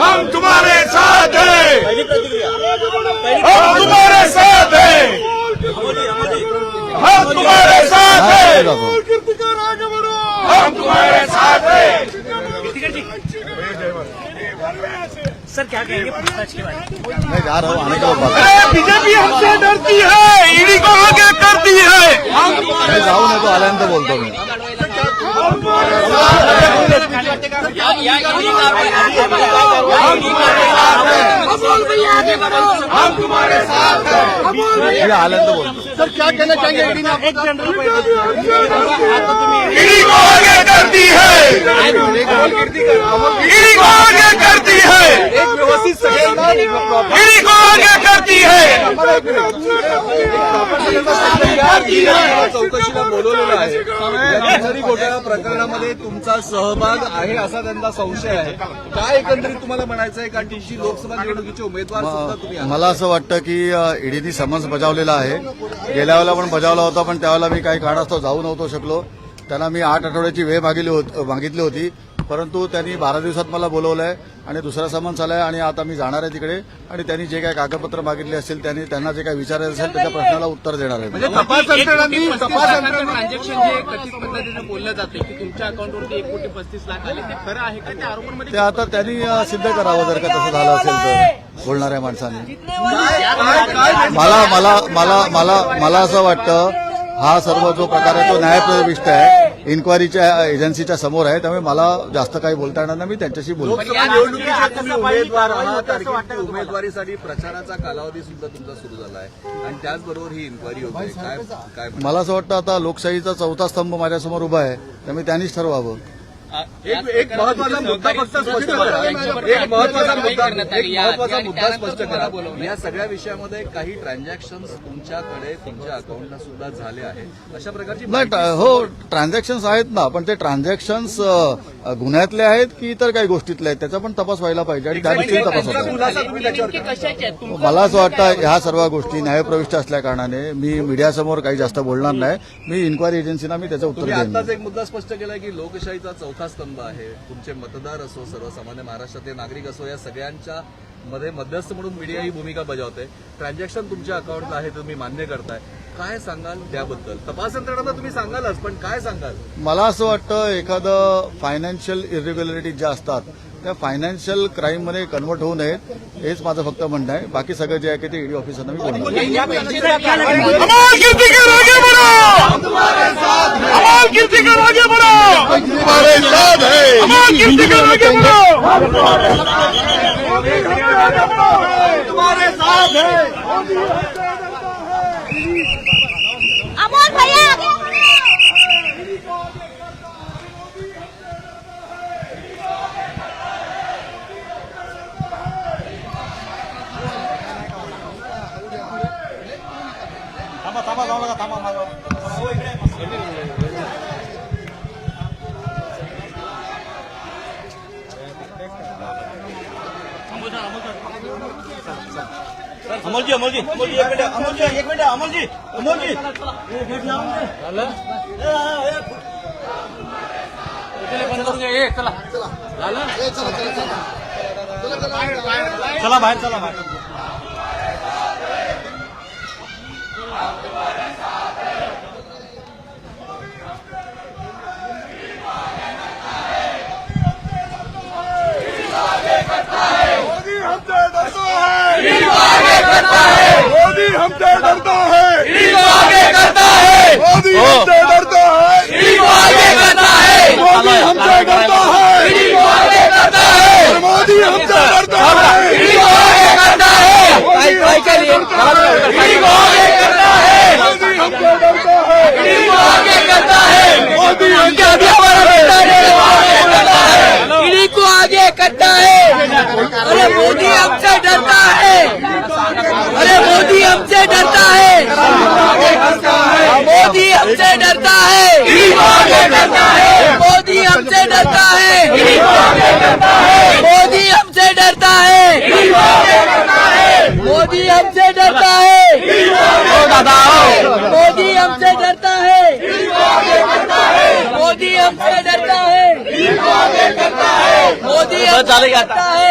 हम तुम्हारे साथ हैं। हम तुम्हारे साथ हैं। हम तुम्हारे साथ हैं। हम तुम्हारे साथ हैं। सर क्या कहेंगे पूछताछ के बारे में? मैं जा रहा हूँ आने का बात बीजेपी हमसे डरती है ईडी को आगे करती है। मैं जाऊ नाही तो आल्यानंतर बोलता मी हम तुम्हारे साथ हैं। मी आल्यानंतर बोलतो ईडी को आगे करती है। ईडी को आगे करती है। ईडी को आगे करती है। चौकशीला बोलवलेलं आहे। या तिजोरी घोटाळा प्रकरणामध्ये तुमचा सहभाग आहे असा त्यांचा संशय आहे. काय एकंदरीत तुम्हाला म्हणायचं आहे कारण तुमची लोकसभा निवडणुकीचे उमेदवार सुद्धा तुम्ही आहात. मला असं वाटतं की ईडीनी समन्स बजावलेला आहे. गेल्या वेळेला पण बजावला होता पण त्यावेळेला मी काही कारणास्तव जाऊ नव्हतो शकलो. त्यांना मी आठ आठवड्याची वेळ मागितली होत- मागितली होती. परंतु त्यांनी बारा दिवसात मला बोलवलं आहे आणि दुसरा समन्स आलाय आणि आता मी जाणार आहे तिकडे. आणि त्यांनी जे काही कागदपत्र मागितले असतील त्यांनी त्यांना जे काही विचारायचं असेल त्याच्या प्रश्नाला उत्तर देणार आहे. मी. तपास यंत्रणांनी तपास यंत्रणा ट्रान्झॅक्शन जे कथित पद्धतीने बोललं जाते की तुमच्या अकाउंटवरती एक कोटी पस्तीस लाख आले ते खरं आहे का? त्या आरोपांमध्ये ते आता त्यांनी सिद्ध करावं जर का तसं झालं असेल तर. बोलणाऱ्या माणसांनी. मला मला मला मला मला असं वाटतं हा सर्व जो प्रकार आहे तो न्यायप्रविष्ट आहे इन्क्वायरीच्या एजन्सीच्या समोर आहे त्यामुळे मला जास्त काही बोलता येणार नाही. मी त्यांच्याशी बोलतो. उमेदवारीसाठी प्रचाराचा कालावधी सुद्धा तुमचा सुरू झाला आहे. आणि त्याचबरोबर ही इन्क्वायरी होते. काय काय मला असं वाटतं आता लोकशाहीचा चौथा स्तंभ माझ्यासमोर उभा आहे त्यामुळे त्यांनीच ठरवावं. एक एक महत्त्वाचा मुद्दा फक्त स्पष्ट करा. एक महत्त्वाचा मुद्दा एक महत्त्वाचा मुद्दा स्पष्ट करा. या सगळ्या विषयामध्ये काही ट्रान्झॅक्शन तुमच्याकडे तुमच्या अकाउंटला सुद्धा झाले आहेत. अशा प्रकारची हो ट्रान्झॅक्शन्स आहेत ना पण ते ट्रान्झॅक्शन्स गुन्ह्यातले आहेत की इतर काही गोष्टीतले आहेत त्याचा पण तपास व्हायला पाहिजे आणि त्या दृष्टीने तपास तुम- मला असं वाटतं ह्या सर्व गोष्टी न्यायप्रविष्ट असल्या कारणाने मी मीडियासमोर काही जास्त बोलणार नाही. मी इन्क्वायरी एजन्सीना मी त्याचं उत्तर आताच एक मुद्दा स्पष्ट केलाय की लोकशाहीचा चौथा स्तंभ आहे. तुमचे मतदार असो सर्वसामान्य महाराष्ट्रातले नागरिक असो या सगळ्यांच्या मध्ये मध्यस्थ म्हणून मीडिया ही भूमिका बजावते ट्रान्झॅक्शन तुमच्या अकाउंटला आहे तुम्ही मान्य करताय काय सांगाल त्याबद्दल तपास यंत्रणांना तुम्ही सांगालच पण काय सांगाल मला असं वाटतं एखादं फायनान्शियल इरेग्युलरिटीज ज्या असतात त्या फायनान्शियल क्राईममध्ये कन्वर्ट होऊ नयेत हेच माझं फक्त म्हणणं आहे बाकी सगळं जे आहे की ते ईडी ऑफिसरना मी बोलणार तुम्हारे साथ है। अमोल कीर्तिकर आगे। बढ़ो अमोल भैया अमोलजी अमोलजी. अमोलजी एक मिनिट अमोलजी एक मिनिट अमोलजी अमोलजी. चला बाहेर चला बाहेर मोदी हमसे डरता है मोदी हमसे डरता है आगे करता है। मोदी हमसे डरता है। आगे करता है। मोदी हमसे डरता है आगे करता है। मोदी हमसे डरता है आगे करता है। केली आगे करता है। मोदी हमसे डरता है आगे करता है। मोदी हमसे डरता है। हमसे डरता है। मोदी हमसे डरता है। मोदी हमसे डरता है। मोदी हमसे डरता है। मोदी हमसे डरता है। मोदी हमसे डरता है। मोदी हमसे डरता है।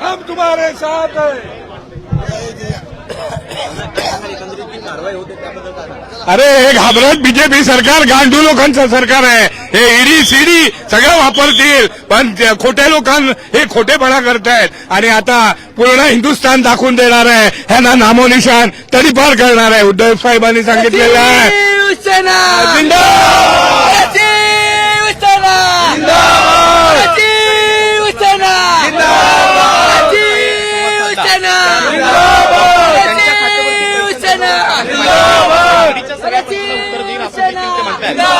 हम तुम्हारे साथ हैं। अरे हे घाबरत बीजेपी सरकार गांडू लोकांचं सरकार आहे. हे ईडी सीडी सगळं वापरतील. पण खोट्या लोकां हे खोटेपणा करतायत. आणि आता पूर्ण हिंदुस्थान दाखवून देणार आहे. ह्यांना नामोनिशान तरी पार करणार आहे. उद्धव साहेबांनी सांगितलेलं आहे. शिवसेना जिंदाबाद! शिवसेना शिवसेना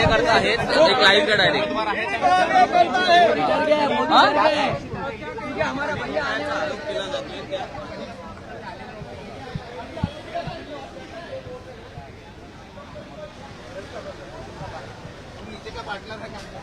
कार्यकर्ता आहेत एक लाईव्ह डायरेक्ट पाटला